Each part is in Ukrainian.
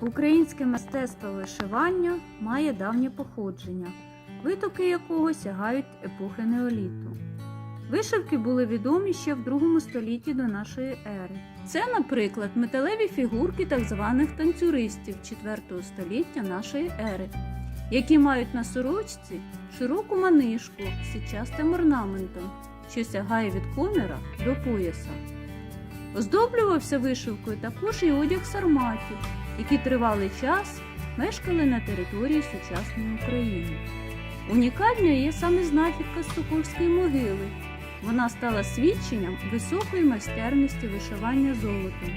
Українське мистецтво вишивання має давнє походження, витоки якого сягають епохи неоліту. Вишивки були відомі ще в другому столітті до нашої ери. Це, наприклад, металеві фігурки так званих танцюристів 4 століття нашої ери, які мають на сорочці широку манишку з січастим орнаментом, що сягає від коміра до пояса. Оздоблювався вишивкою також і одяг сарматів, які тривалий час мешкали на території сучасної України. Унікальною є саме знахідка з Сокольської могили. Вона стала свідченням високої майстерності вишивання золотом,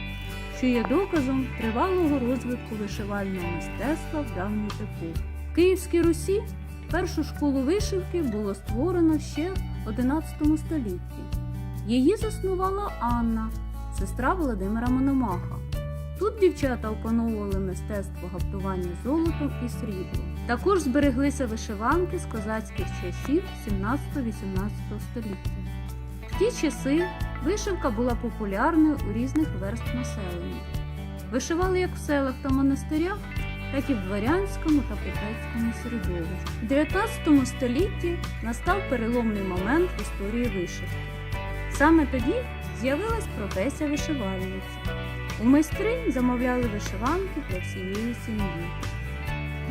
що є доказом тривалого розвитку вишивального мистецтва в давню епоху. В Київській Русі першу школу вишивки було створено ще в XI столітті. Її заснувала Анна, сестра Володимира Мономаха. Тут дівчата опановували мистецтво гаптування золотом і сріблом. Також збереглися вишиванки з козацьких часів 17-18 століття. В ті часи вишивка була популярною у різних верств населення. Вишивали як в селах та монастирях, так і в дворянському та купецькому середовищі. В 19 столітті настав переломний момент в історії вишивки. Саме тоді з'явилась професія вишивальниці. У майстри замовляли вишиванки для всієї сім'ї.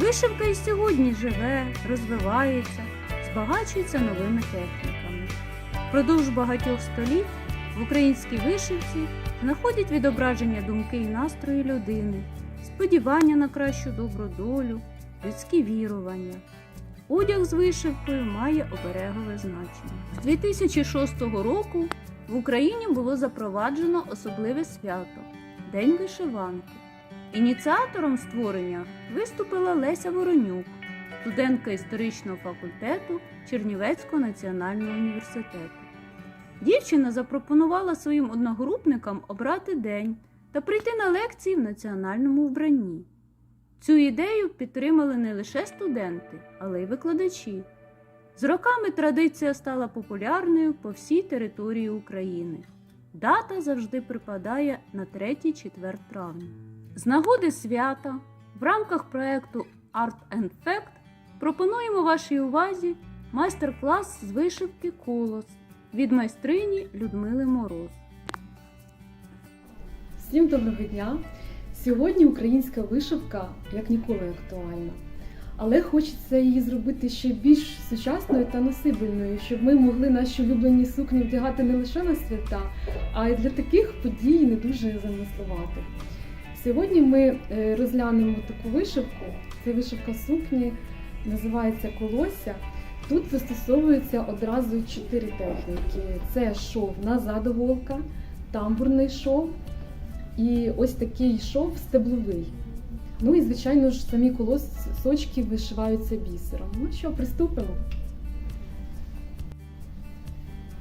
Вишивка і сьогодні живе, розвивається, збагачується новими техніками. Впродовж багатьох століть в українській вишивці знаходять відображення думки і настрої людини, сподівання на кращу добру долю, людські вірування. Одяг з вишивкою має оберегове значення. З 2006 року в Україні було запроваджено особливе свято День вишиванки. Ініціатором створення виступила Леся Воронюк, студентка історичного факультету Чернівецького національного університету. Дівчина запропонувала своїм одногрупникам обрати день та прийти на лекції в національному вбранні. Цю ідею підтримали не лише студенти, але й викладачі. З роками традиція стала популярною по всій території України. Дата завжди припадає на 3-4 травня. З нагоди свята в рамках проекту Art and Fact пропонуємо вашій увазі майстер-клас з вишивки колос від майстрині Людмили Мороз. Всім доброго дня! Сьогодні українська вишивка як ніколи актуальна. Але хочеться її зробити ще більш сучасною та носибельною, щоб ми могли наші улюблені сукні вдягати не лише на свята, а й для таких подій не дуже замислувати. Сьогодні ми е, розглянемо таку вишивку. Це вишивка сукні, називається колося. Тут застосовується одразу чотири техніки: це шов назад голка, тамбурний шов і ось такий шов стебловий. Ну і, звичайно ж, самі колосочки вишиваються бісером. Ну що, приступимо?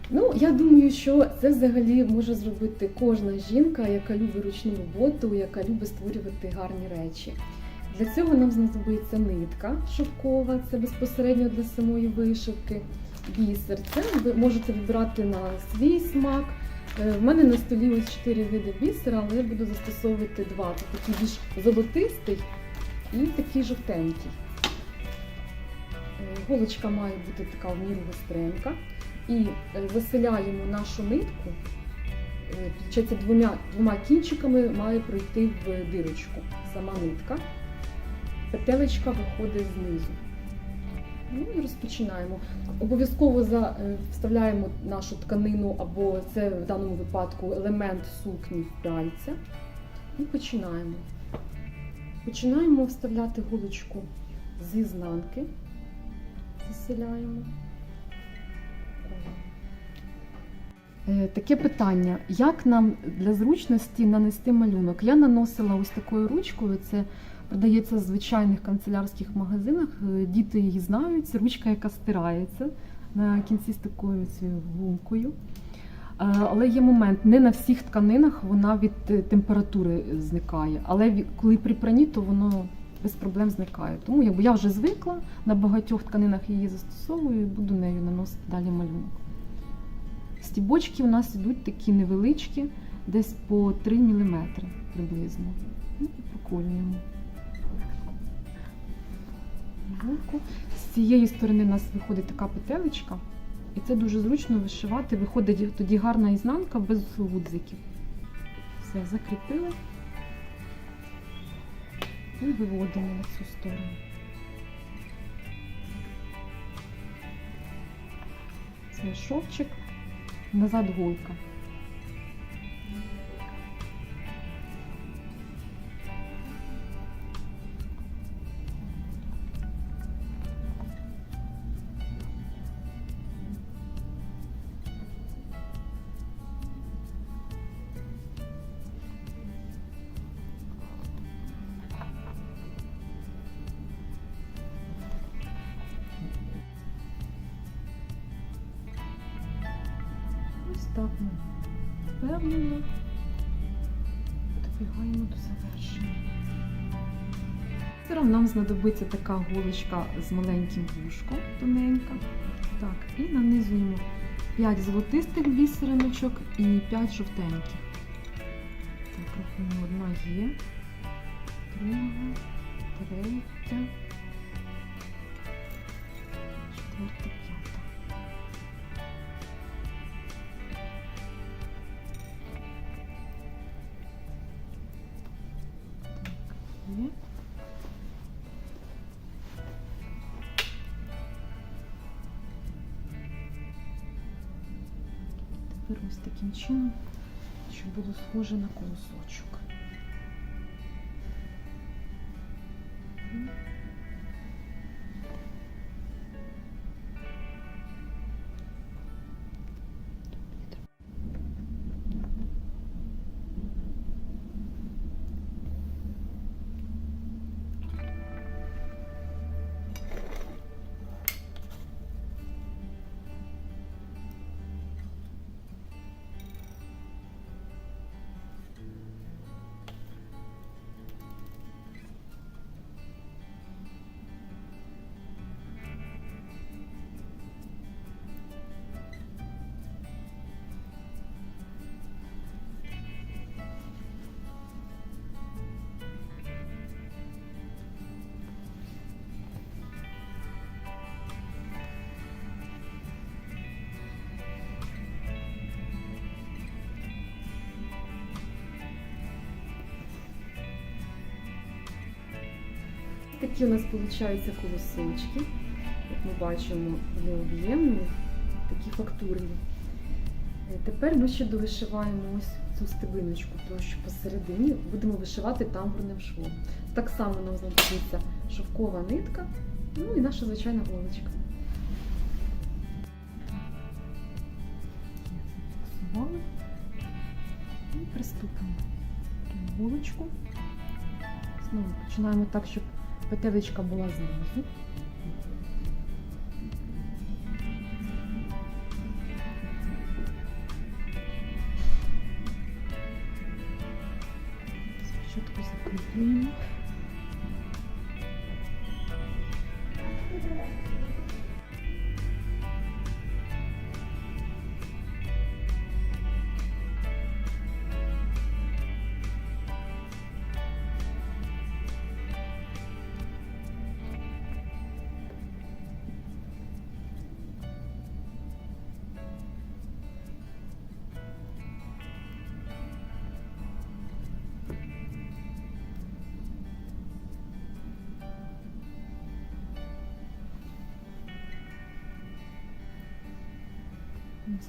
Ну, я думаю, що це взагалі може зробити кожна жінка, яка любить ручну роботу, яка любить створювати гарні речі. Для цього нам знадобиться нитка шовкова, це безпосередньо для самої вишивки, бісер. Це ви можете вибрати на свій смак. Е, В мене на столі ось чотири види бісера, але я буду застосовувати два. Це такий більш золотистий і такий жовтенький. Е, Голочка має бути така в міру гостренька. І е, заселяємо нашу нитку. Е, Получається, двома, двома кінчиками має пройти в дирочку сама нитка. Петелечка виходить знизу. Ну і розпочинаємо. Обов'язково за, е, вставляємо нашу тканину, або це в даному випадку елемент сукні в пяльця. І починаємо. Починаємо вставляти голочку з ізнанки. Заселяємо. Е, Таке питання: як нам для зручності нанести малюнок? Я наносила ось такою ручкою. Це продається в звичайних канцелярських магазинах. Е, Діти її знають. Ручка, яка стирається на кінці з такою цією гумкою. Е, Але є момент, не на всіх тканинах вона від е, температури зникає. Але коли при пранні, то воно без проблем зникає. Тому якби я вже звикла, на багатьох тканинах її застосовую і буду нею наносити далі малюнок. Стібочки у нас ідуть такі невеличкі, десь по 3 мм приблизно. Ну, і проколюємо. Голку. З цієї сторони у нас виходить така петелечка. І це дуже зручно вишивати. Виходить тоді гарна ізнанка без гудзиків. Все, закріпили. І виводимо на цю сторону. Це шовчик, назад голка. Так ми впевнено добігаємо до завершення. Зараз нам знадобиться така голочка з маленьким вушком, тоненька. Так, і нанизуємо 5 золотистих бісериночок і 5 жовтеньких. Так, рахуємо, одна є, друга, третя, четверта, ось таким чином, щоб було схоже на колосочок. Такі у нас получаються колосочки. Як ми бачимо, вони об'ємні, такі фактурні. Е, Тепер ми ще довишиваємо ось цю стебиночку, тому що посередині будемо вишивати тамбурним швом. Так само нам знадобиться шовкова нитка, ну і наша звичайна голочка. І приступимо. Голочку. Знову починаємо так, щоб петелечка була знизу. Спочатку закріплюємо.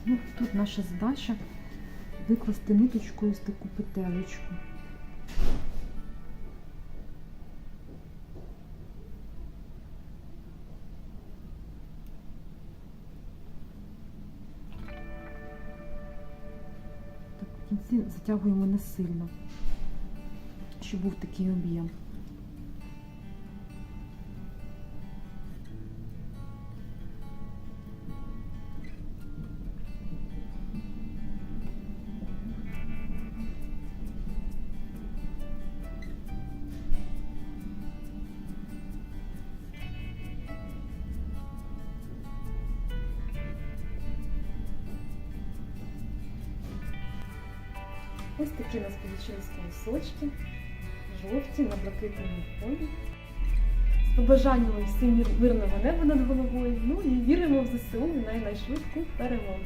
Ну, тут наша задача викласти ниточкою ось таку петелечку. Так, в кінці затягуємо не сильно, щоб був такий об'єм. Ось такі у нас колосочки, жовті на блакитному фоні. Побажаємо всім мир- мирного неба над головою. Ну і віримо в ЗСУ на найшвидку перемогу.